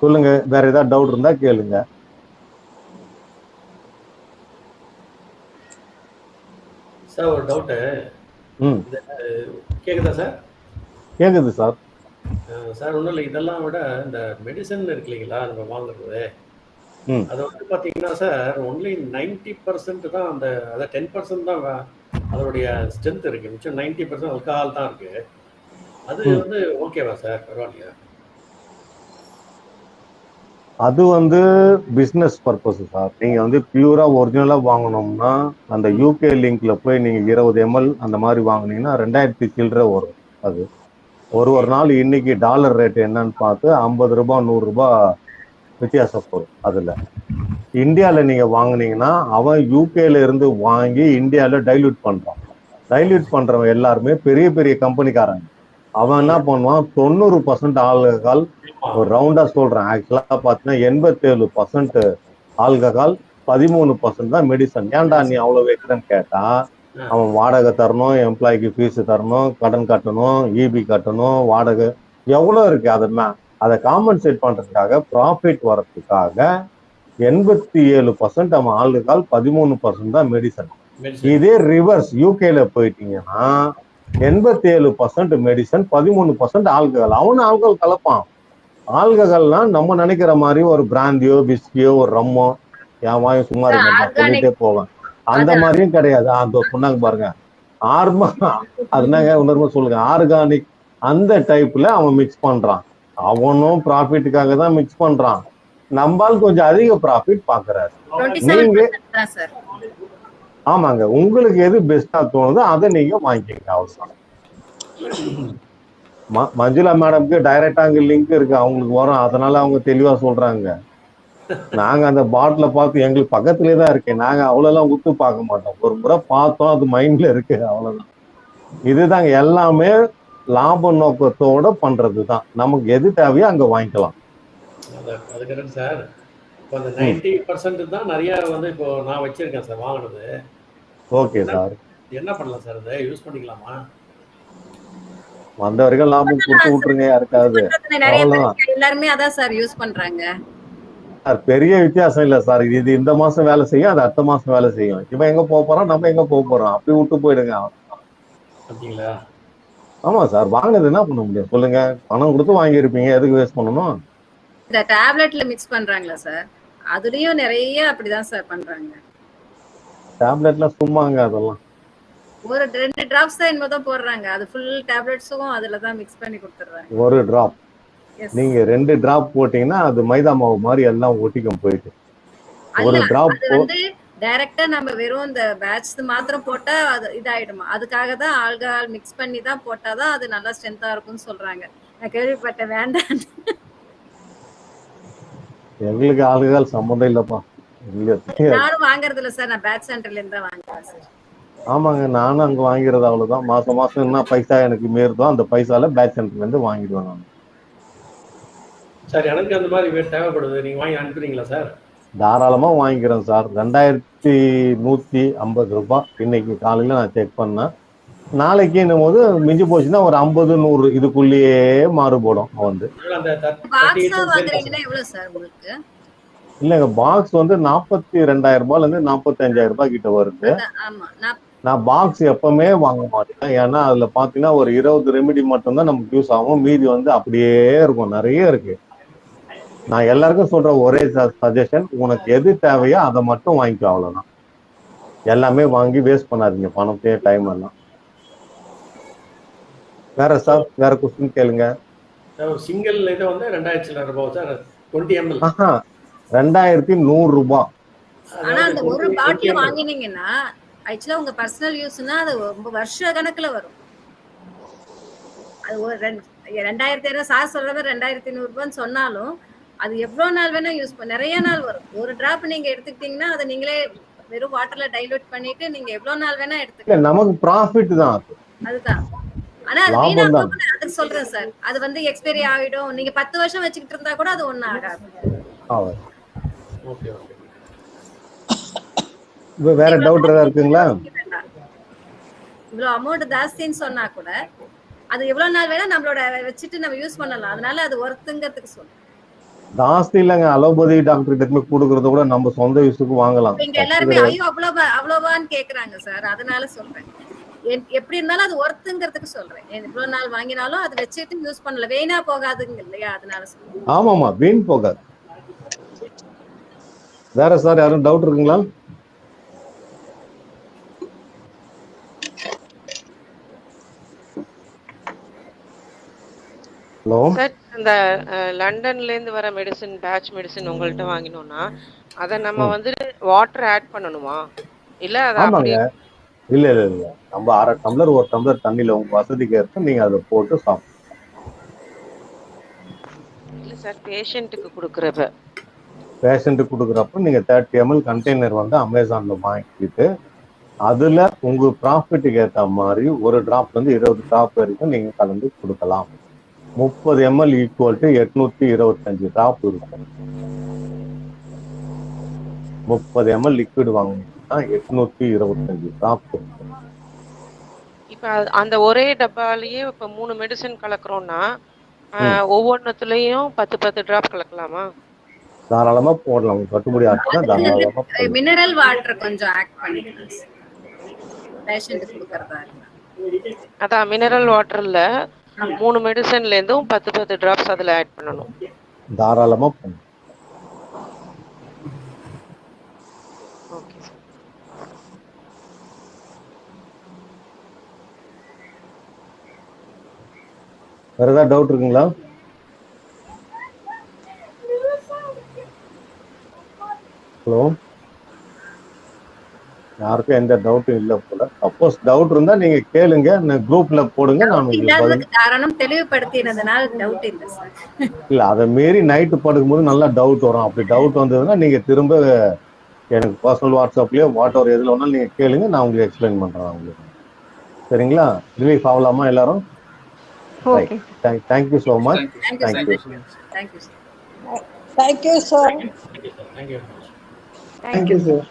சொல்லுங்க வேற ஏதாவது டவுட் இருந்தா கேளுங்க. சார் ஒரு டவுட்டு ம். கேக்குதா சார்? கேக்குது சார். சார் ஒன்றும் இல்லை இதெல்லாம் விட இந்த மெடிசன் இருக்கு இல்லைங்களா நம்ம வாங்குறது. அது வந்து பார்த்தீங்கன்னா சார் ஒன்லி நைன்டி பர்சன்ட் தான் அந்த அதாவது டென் பர்சன்ட் தான் அதனுடைய ஸ்ட்ரென்த் இருக்கு. மிச்சம் நைன்டி பர்சன்ட் alcohol தான் இருக்கு. அது. வந்து ஓகேவா சார்? பரவாயில்லையா? அது வந்து பிசினஸ் பர்பஸ் சார் நீங்க வந்து பியூரா ஒரிஜினலா வாங்கணும்னா அந்த யூகே லிங்க்ல போய் நீங்க இருபது எம்எல் அந்த மாதிரி வாங்குனீங்கன்னா ரெண்டாயிரத்தி சில்லற வரும் அது. ஒரு ஒரு நாள் இன்னைக்கு டாலர் ரேட் என்னன்னு பார்த்து ஐம்பது ரூபாய் நூறு ரூபாய் வித்தியாசப்படும் அதுல. இந்தியால நீங்க வாங்கினீங்கன்னா அவன் யூகேல இருந்து வாங்கி இந்தியால டைல்யூட் பண்றான். டைல்யூட் பண்றவன் எல்லாருமே பெரிய பெரிய கம்பெனிக்காரங்க அவன் என்ன பண்ணுவான்? தொண்ணூறு பர்சன்ட் ஆல்கஹால் ஒரு ரவுண்டா சொல்றேன். ஆக்சுவலா பாத்தீங்கன்னா எண்பத்தேழு பர்சன்ட் ஆல்கஹால் பதிமூணு பர்சன்ட் தான் மெடிசன் ஏன்டா நீ அவ்வளவு வைக்கிறேன்னு கேட்டா அவன் வாடகை தரணும் எம்ப்ளாய்க்கு ஃபீஸ் தரணும் கடன் கட்டணும் இபி கட்டணும் வாடகை எவ்வளவு இருக்கு அதை அதை காம்பன்சேட் பண்றதுக்காக ப்ராஃபிட் வர்றதுக்காக எண்பத்தி ஏழு பர்சன்ட் அவன் ஆல்கஹால் பதிமூணு பர்சன்ட் தான் மெடிசன் மெடிசன் இதே ரிவர்ஸ் யூகேல போயிட்டீங்கன்னா எண்பத்தி ஏழு பர்சன்ட் மெடிசன் பதிமூணு பர்சன்ட் ஆல்கஹால் அவனு ஆல்கஹால் கலப்பான். ஆல்கஹால்னா நம்ம நினைக்கிற மாதிரி ஒரு பிராந்தியோ பிஸ்கியோ ஒரு ரம்மோ என் வாயும் சும்மா இருக்க. சொல்லிட்டே போவேன். அந்த. மாதிரியும் கிடையாது. அந்த சொன்னாங்க பாருங்க. ஆர்மா அது என்னங்க உணர்வு சொல்லுங்க. ஆர்கானிக் அந்த டைப்ல அவன் மிக்ஸ் பண்றான். அவனும் ப்ராஃபிட்டுக்காக தான் மிக்ஸ் பண்றான். நம்மால் கொஞ்சம் அதிக ப்ராஃபிட் பாக்குறாரு. நீங்க ஆமாங்க. உங்களுக்கு எது பெஸ்டா தோணுதோ அதை நீங்க வாங்கிக்கங்க அவசரம். மஞ்சுளா மேடம்க்கு டைரக்டா அங்க லிங்க் இருக்கு. அவங்களுக்கு வரும். அதனால அவங்க தெளிவா சொல்றாங்க. நாங்க அந்த பாட்டில பார்த்து எங்களுக்கு பக்கத்துலயே தான் இருக்கேன். நாங்க அவ்வளவுலாம் உத்து பார்க்க மாட்டோம். ஒரு முறை பார்த்தோம் அது மைண்ட்ல இருக்கு. அவ்வளவுதான். இதுதாங்க. எல்லாமே லாப நோக்கத்தோட பண்றதுதான். நமக்கு எது தேவையோ அங்க வாங்கிக்கலாம். அது கரெக்ட் சார்? இப்போ அந்த நைன்டி பர்சன்ட் தான் நிறைய வந்து இப்போ நான் வச்சிருக்கேன் சார் வாங்கினது. Okay sir. என்ன பண்ணலாம் சார் அதை யூஸ் பண்ணிக்கலாமா? வந்த வரைக்கும் லாபம் கொடுத்து விட்டுருங்க யாருக்காவது. நிறைய அவ்வளவுதான். பேர் எல்லாருமே அதான் சார் யூஸ் பண்றாங்க. சார் பெரிய வித்தியாசம் இல்ல சார். இது இது இந்த மாசம் வேலை செய்யும் அது அடுத்த மாசம் வேலை செய்யும். இவன் எங்க போக போறான் நம்ம எங்க போக போறோம்? அப்படி விட்டு போயிடுங்க. அப்படிங்களா? ஆமா சார் வாங்கினது என்ன பண்ண முடியும்? சொல்லுங்க. பணம் கொடுத்து வாங்கியிருப்பீங்க. எதுக்கு வேஸ்ட் பண்ணணும்? இந்த டேப்லெட்ல மிக்ஸ் பண்றாங்களா சார்? அதுலயும் நிறைய அப்படிதான் சார் பண்றாங்க. டேப்லெட்ல சும்மாங்க அதெல்லாம். ஒரு ரெண்டு டிராப்ஸ் தான் தான் போடுறாங்க. அது ஃபுல் டேப்லெட்ஸும் அதுல தான் மிக்ஸ் பண்ணி கொடுத்துட்றாங்க. ஒரு டிராப். நீங்க ரெண்டு டிராப் போட்டீங்கன்னா அது மைதா மாவு மாதிரி எல்லாம் ஒட்டிக்கும் போயிட்டு. ஒரு டிராப் டைரக்டா நம்ம வெறும் இந்த பேட்ச் மாத்திரம் போட்டா அது இதாயிடுமா? அதுக்காக தான் ஆல்கஹால் மிக்ஸ் பண்ணி தான் போட்டாதான் அது நல்லா ஸ்ட்ரென்த்தா இருக்கும்னு சொல்றாங்க. நான் கேள்விப்பட்டேன் வேண்டாம் எங்களுக்கு ஆளுகள் சம்மந்தம் இல்லப்பா. நானும் வாங்குறது இல்ல சார். நான் பேட்ச் சென்டர்ல இருந்து தான் வாங்குறேன் சார். ஆமாங்க நானும் அங்க வாங்கிறது அவ்வளவுதான். மாசம் மாசம் என்ன பைசா எனக்கு மீறுதோ அந்த பைசால பேக் சென்டர்ல இருந்து வாங்கிடுவேன் நான். சார் எனக்கு அந்த மாதிரி வே- தேவைப்படுது. நீங்க வாங்கி அனுப்புறீங்களா சார்? தாராளமா வாங்கிக்கிறேன் சார். ரெண்டாயிரத்தி நூத்தி ஐம்பது ரூபாய். இன்னைக்கு காலையில நான் செக் பண்ணேன். நாளைக்கு என்னும் போது மிஞ்சி போச்சுன்னா ஒரு ஐம்பது நூறு இதுக்குள்ளேயே மாறுபடும் வந்து. அதனால அந்த thirty- பாக்ஸா 38 வாங்குறீங்கன்னா எவ்வளவு சார் உங்களுக்கு? இல்லைங்க பாக்ஸ் வந்து நாற்பத்தி ரெண்டாயிரம் ரூபாய்ல இருந்து நாற்பத்தி அஞ்சாயிரம் ரூபாய் கிட்ட வருது. நான் நான் பாக்ஸ் எப்பவுமே வாங்க மாட்டேன். ஏன்னா அதுல பாத்தீங்கன்னா ஒரு இருபது ரெமிடி மட்டும்தான் நமக்கு யூஸ் ஆகும். மீதி வந்து அப்படியே இருக்கும். நிறைய இருக்கு. நான் எல்லாருக்கும் சொல்ற ஒரே சஜஷன் உனக்கு எது தேவையோ அதை மட்டும் வாங்கிக்கோ அவ்வளவுதான். எல்லாமே வாங்கி வேஸ்ட் பண்ணாதீங்க. பணத்தையே டைம் எல்லாம். வேற சார் வேற கொஸ்டின் கேளுங்க. சிங்கிள் இது வந்து ரெண்டாயிரத்தி ரூபாய் சார் டுவெண்ட்டி எம்எல் ஆஹா ரெண்டாயிரத்தி நூறு ரூபாய். ஆனா அந்த ஒரு பாட்டில் வாங்கினீங்கன்னா ஆக்சுவலா உங்க பர்சனல் யூஸ்னா அது ரொம்ப வருஷ கணக்குல வரும். அது ஒரு ரெண்டு ரெண்டாயிரத்தி ஐநூறு சார் சொல்றது ரெண்டாயிரத்தி நூறு ரூபான்னு சொன்னாலும் அது எவ்வளவு நாள் வேணா யூஸ் பண்ண நிறைய நாள் வரும். ஒரு டிராப் நீங்க எடுத்துக்கிட்டீங்கன்னா அதை நீங்களே வெறும் வாட்டர்ல டைலூட் பண்ணிட்டு நீங்க எவ்வளவு நாள் வேணா எடுத்துக்கலாம். நமக்கு ப்ராஃபிட் தான் அது. அதுதான். ஆனா அது லாபம் வீணா தான். போகும்னு அதுக்கு சொல்றேன் சார் அது வந்து எக்ஸ்பைரி ஆகிடும் நீங்க பத்து வருஷம் வச்சுக்கிட்டு இருந்தா கூட அது ஒண்ணும் ஆகாது. ஆமா. Okay okay. இப்ப வேற டவுட் ஏதாவது இருக்குங்களா. இவ்வளவு அமௌண்ட் ஜாஸ்தின்னு சொன்னா கூட அது எவ்வளவு நாள் வேணா நம்மளோட வச்சுட்டு நம்ம யூஸ் பண்ணலாம். அதனால அது ஒர்த்துங்கிறதுக்கு சொல்றேன். ஜாஸ்தி இல்லைங்க. அலோபதி டாக்டர் கிட்ட கொடுக்கறத கூட நம்ம சொந்த யூஸுக்கு வாங்கலாம். இங்க எல்லாருமே ஐயோ அவ்வளவா அவ்வளவான்னு கேக்குறாங்க சார் அதனால சொல்றேன். எப்படி இருந்தாலும் அது ஒர்த்துங்கிறதுக்கு சொல்றேன். இவ்வளவு நாள் வாங்கினாலும் அது வச்சுட்டு யூஸ் பண்ணல. வெயினா போகாதுங்க இல்லையா? அதனால சொல்றேன். ஆமாமா வீண் போகாது. வேற சார் யாரும் டவுட் இருக்குங்களா? ஹலோ. சார் இந்த லண்டன்ல இருந்து வர மெடிசின் பேட்ச் மெடிசின் உங்கள்ட்ட வாங்கினோம்னா அதை நம்ம. வந்து வாட்டர் ஆட் பண்ணணுமா? இல்ல அதை இல்ல இல்ல இல்ல. நம்ம அரை டம்ளர் ஒரு டம்ளர் தண்ணியில உங்க வசதிக்கு ஏற்ப நீங்க அதை போட்டு சாப்பிடலாம். இல்ல சார் பேஷண்ட்டுக்கு கொடுக்குறப்ப. பேஷண்ட்டுக்கு கொடுக்குறப்ப நீங்க தேர்ட்டி எம்எல் கண்டெய்னர் வந்து அமேசான்ல வாங்கிக்கிட்டு அதுல உங்க ப்ராஃபிட்டுக்கு ஏத்த மாதிரி ஒரு டிராப்ல இருந்து இருபது டிராப் வரைக்கும் நீங்க கலந்து கொடுக்கலாம். முப்பது எம்எல் ஈக்குவல் டு எட்நூத்தி இருபத்தஞ்சு டிராப் இருக்கும். முப்பது எம்எல் லிக்விட் வாங்கினீங்கன்னா எட்நூத்தி இருபத்தஞ்சு இப்ப அந்த ஒரே டப்பாலயே இப்ப மூணு மெடிசின் கலக்குறோம்னா ஒவ்வொன்றுத்துலயும் பத்து பத்து டிராப் கலக்கலாமா? தாராளமா போடலாம். கட்டுப்படி ஆச்சுன்னா தாராளமா மினரல் வாட்டர் கொஞ்சம் ஆட் பண்ணிக்கலாம் கொடுக்கறதா அதான் மினரல் வாட்டர்ல மூணு மெடிசன்ல இருந்தும் பத்து பத்து டிராப்ஸ் அதுல ஆட் பண்ணணும். தாராளமா பண்ணலாம் வேற ஏதாவது டவுட் இருக்குங்களா? ஹலோ? யாருக்கும் எந்த டவுட்டும் இல்லை போல. சப்போஸ் டவுட் இருந்தா நீங்க கேளுங்க குரூப்ல போடுங்க நான் காரணம் தெளிவுபடுத்தினதுனால டவுட் இல்லை இல்ல அதை மீறி நைட்டு படுக்கும்போது நல்லா டவுட் வரும். அப்படி டவுட் வந்ததுன்னா நீங்க திரும்ப எனக்கு பர்சனல் வாட்ஸ்அப்லயோ வாட் எவர் எதுல வேணாலும் நீங்க கேளுங்க நான் உங்களுக்கு எக்ஸ்பிளைன் பண்றேன் உங்களுக்கு. சரிங்களா? ரிலீஃப் ஆகலாமா எல்லாரும்? Oh, okay. Right. Thank, thank you so much. Thank you. Thank you. Thank you. Thank you, sir. Thank you. Thank you, sir. Thank you, sir.